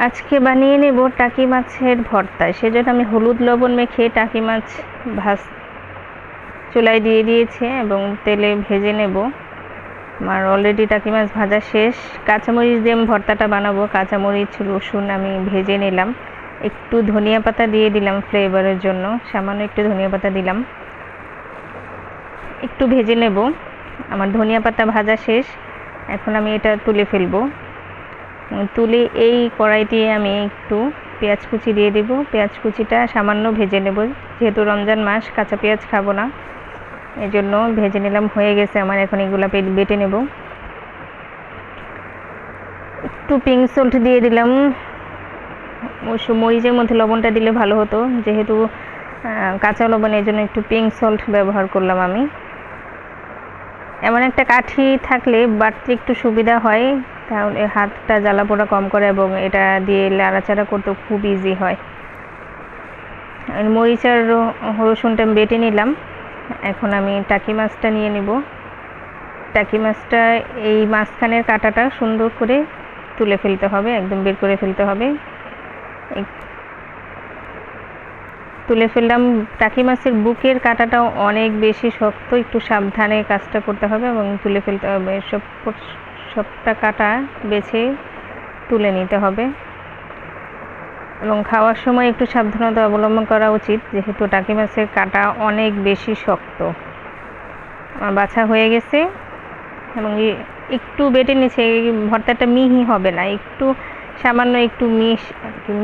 আজকে বানিয়ে নেব টাকি মাছের ভর্তা। সেজন্য আমি হলুদ লবণ মেখে টাকি মাছ ভাজ চুলায় দিয়ে দিয়েছে এবং তেলে ভেজে নেব। আমার অলরেডি টাকি মাছ ভাজা শেষ। কাঁচামরিচ দিয়ে আমি ভর্তাটা বানাবো। কাঁচামরিচ, রসুন আমি ভেজে নিলাম। একটু ধনিয়া পাতা দিয়ে দিলাম ফ্লেভারের জন্য। সামান্য একটু ধনিয়া পাতা দিলাম। একটু ভেজে নেব। আমার ধনিয়া পাতা ভাজা শেষ। এখন আমি এটা তুলে ফেলব। তুলে এই কড়াই দিয়ে আমি একটু পেঁয়াজ কুচি দিয়ে দেব। পেঁয়াজ কুচিটা সামান্য ভেজে নেব। যেহেতু রমজান মাস, কাঁচা পেঁয়াজ খাব না। এই জন্য ভেজে নিলাম, হয়ে গেছে আমার। এখন এগুলো বেটে নেব। একটু পিঙ্ক সল্ট দিয়ে দিলাম। মরিচের মধ্যে লবণটা দিলে ভালো হতো। যেহেতু কাঁচা লবণ এই জন্য একটু পিঙ্ক সল্ট ব্যবহার করলাম আমি। এমন একটা কাঠি থাকলে বাড়তে একটু সুবিধা হয়। তাহলে হাতটা জ্বালা পোড়া কম করে এবং এটা দিয়ে লাড়াচাড়া করতে খুব ইজি হয়। মরিচ আর রসুনটা বেটে নিলাম। এখন আমি টাকি মাছটা নিয়ে নেব। টাকি মাছটা এই মাঝখানের কাঁটাটা সুন্দর করে তুলে ফেলতে হবে, একদম বের করে ফেলতে হবে। তুলে ফেললাম। টাকি মাছের বুকের কাঁটাটাও অনেক বেশি শক্ত, একটু সাবধানে কাজটা করতে হবে এবং তুলে ফেলতে হবে। সব সবটা কাটা বেছে তুলে নিতে হবে। এবং খাওয়ার সময় একটু সাবধানতা অবলম্বন করা উচিত, যেহেতু টাকি মাছের কাটা অনেক বেশি শক্ত। আমার বাছা হয়ে গেছে এবং একটু বেটে নিচ্ছে ভর্তাটা মিহি হবে না, একটু সামান্য একটু মিশ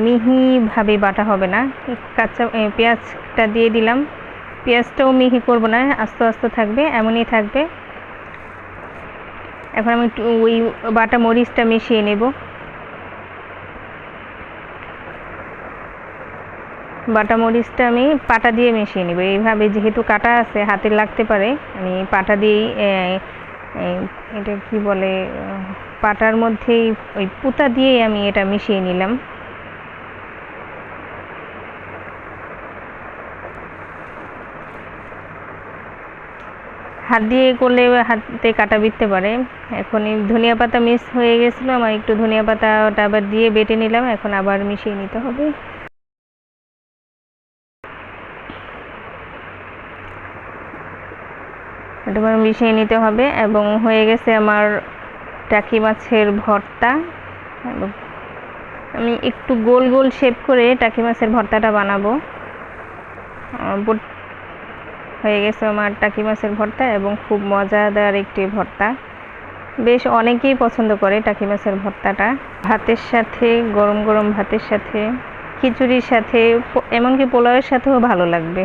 মিহিভাবে বাটা হবে না। কাঁচা পেঁয়াজটা দিয়ে দিলাম। পেঁয়াজটাও মিহি করব না, আস্তে আস্তে থাকবে, এমনই থাকবে। এখন আমি ওই বাটা মরিচটা মিশিয়ে নেব। বাটা মরিচটা আমি পাটা দিয়ে মিশিয়ে নেব। এইভাবে যেহেতু কাটা আছে, হাতে লাগতে পারে, আমি পাটা দিয়েই এটা কি বলে, পাটার মধ্যেই ওই পুতা দিয়েই আমি এটা মিশিয়ে নিলাম। হাত দিয়ে করলে হাতে কাটা বিঁধতে পারে। এখন ধনিয়া পাতা মিস হয়ে গেছিল, আমার একটু ধনিয়া পাতাটা আবার দিয়ে বেটে নিলাম, এখন আবার মিশিয়ে নিতে হবে। এটা মিশিয়ে নিতে হবে এবং হয়ে গেছে আমার টাকি মাছের ভর্তা। আমি একটু গোল গোল শেপ করে টাকি মাছের ভর্তাটা বানাবো। হয়ে গেছে আমার টাকি মাছের ভর্তা এবং খুব মজাদার একটি ভর্তা। বেশ অনেকেই পছন্দ করে টাকি মাছের ভর্তাটা। ভাতের সাথে, গরম গরম ভাতের সাথে, খিচুড়ির সাথে, এমনকি পোলাওয়ের সাথেও ভালো লাগবে।